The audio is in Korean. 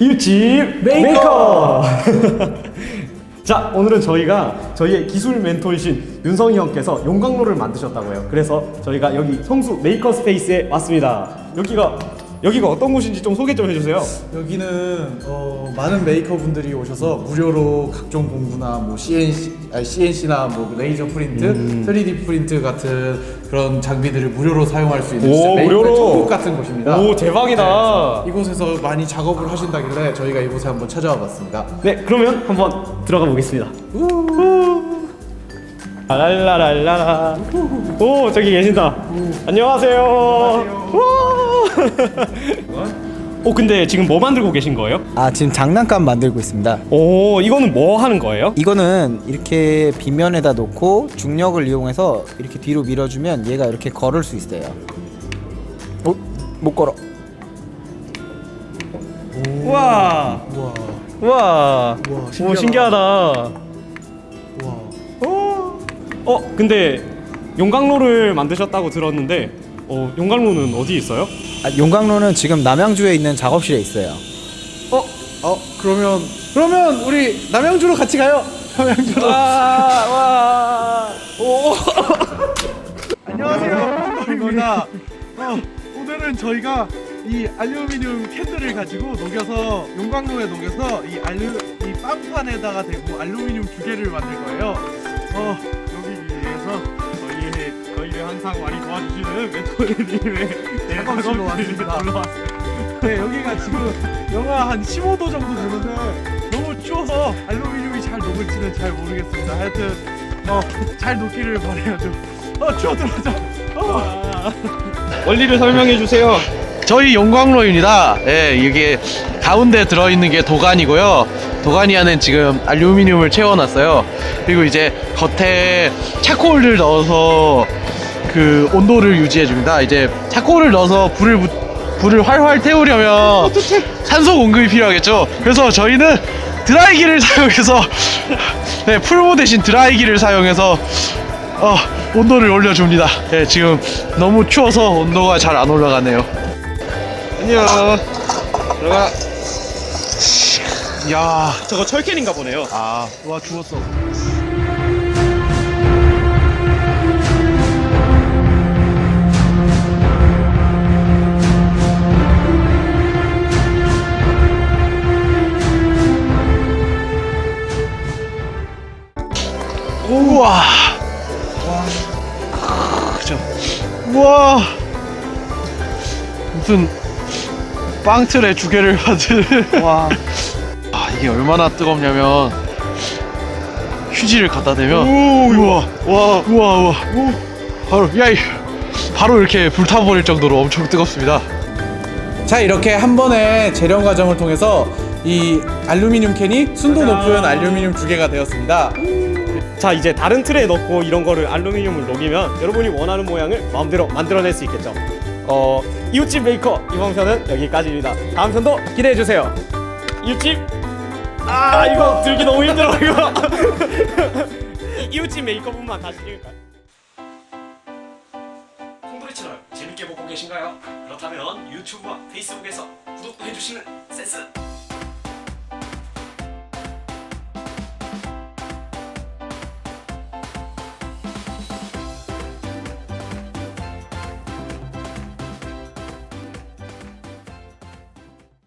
일집 메이커. 자, 오늘은 저희가 저희의 기술 멘토이신 윤성희 형께서 용광로를 만드셨다고요. 그래서 저희가 여기 성수 메이커 스페이스에 왔습니다. 여기가 여기가 어떤 곳인지 좀 소개 좀 해주세요. 여기는 어, 많은 메이커 분들이 오셔서 무료로 각종 공구나 뭐 CNC, 아니 CNC나 뭐 레이저 프린트, 3D 프린트 같은 그런 장비들을 무료로 사용할 수 있는 오, 진짜 메이커의 무료로? 천국 같은 곳입니다. 오 대박이다. 이곳에서 많이 작업을 하신다길래 저희가 이곳에 한번 찾아와 봤습니다. 네, 그러면 한번 들어가 보겠습니다. 랄라랄라라. 오, 저기 계신다. 안녕하세요. 오, 근데 지금 뭐 만들고 계신 거예요? 아 지금 장난감 만들고 있습니다. 오, 이거는 뭐 하는 거예요? 이거는 이렇게 빗면에다 놓고 중력을 이용해서 이렇게 뒤로 밀어주면 얘가 이렇게 걸을 수 있어요. 어? 못 걸어. 우와. 우와, 우와. 우와, 오, 신기하다. 신기하다. 우와. 어, 어, 근데 용광로를 만드셨다고 들었는데, 어, 용광로는 어디 있어요? 아, 용광로는 지금 남양주에 있는 작업실에 있어요. 어, 어 그러면 그러면 우리 남양주로 같이 가요. 남양주로. 와, 와. 오. 안녕하세요. 반갑습니다. 어, 오늘은 저희가 이 알루미늄 캔들을 가지고 녹여서 용광로에 녹여서 이 알루 이 빵판에다가 대고 알루미늄 두 개를 만들 거예요. 어, 여기 위해서 저희 저희를 항상 많이 도와주시는 멘토님의 네, 작업실로 왔습니다. 네, 여기가 지금 영하 한 15도 정도 되는데 너무 추워서 알루미늄이 잘 녹을지는 잘 모르겠습니다. 하여튼 어, 잘 녹기를 바라야죠. 어, 추워 들어가자. 어. 원리를 설명해 주세요. 저희 용광로입니다. 예, 이게 가운데 들어있는 게 도가니고요. 도가니 안엔 지금 알루미늄을 채워놨어요. 그리고 이제 겉에 차콜을 넣어서 그 온도를 유지해줍니다. 이제 차콜을 넣어서 불을 부- 불을 활활 태우려면 산소 공급이 필요하겠죠. 그래서 저희는 드라이기를 사용해서 네, 풀무 대신 드라이기를 사용해서 어, 온도를 올려줍니다. 예, 지금 너무 추워서 온도가 잘 안 올라가네요. 안녕. 들어가. 야, 저거 철캔인가 보네요. 아, 와 죽었어. 우와. 와. 그죠. 우와. 무슨 빵틀에 두 개를 받은. 와. 아 이게 얼마나 뜨겁냐면 휴지를 갖다 대면 우와 와 우와 우와 바로 야이 바로 이렇게 불타버릴 정도로 엄청 뜨겁습니다. 자 이렇게 한 번의 재련 과정을 통해서 이 알루미늄 캔이 순도 높은 알루미늄 두 개가 되었습니다. 자, 이제 다른 틀에 넣고 이런 거를 알루미늄을 녹이면 여러분이 원하는 모양을 마음대로 만들어낼 수 있겠죠. 어, 이웃집 메이커 이번 편은 여기까지입니다. 다음 편도 기대해 주세요. 이웃집 아 이거 들기 너무 힘들어 이거. 이- 이웃집 메이커분만 다시 찍을까요? 콩돌이 채널 재밌게 보고 계신가요? 그렇다면 유튜브와 페이스북에서 구독도 해주시는 센스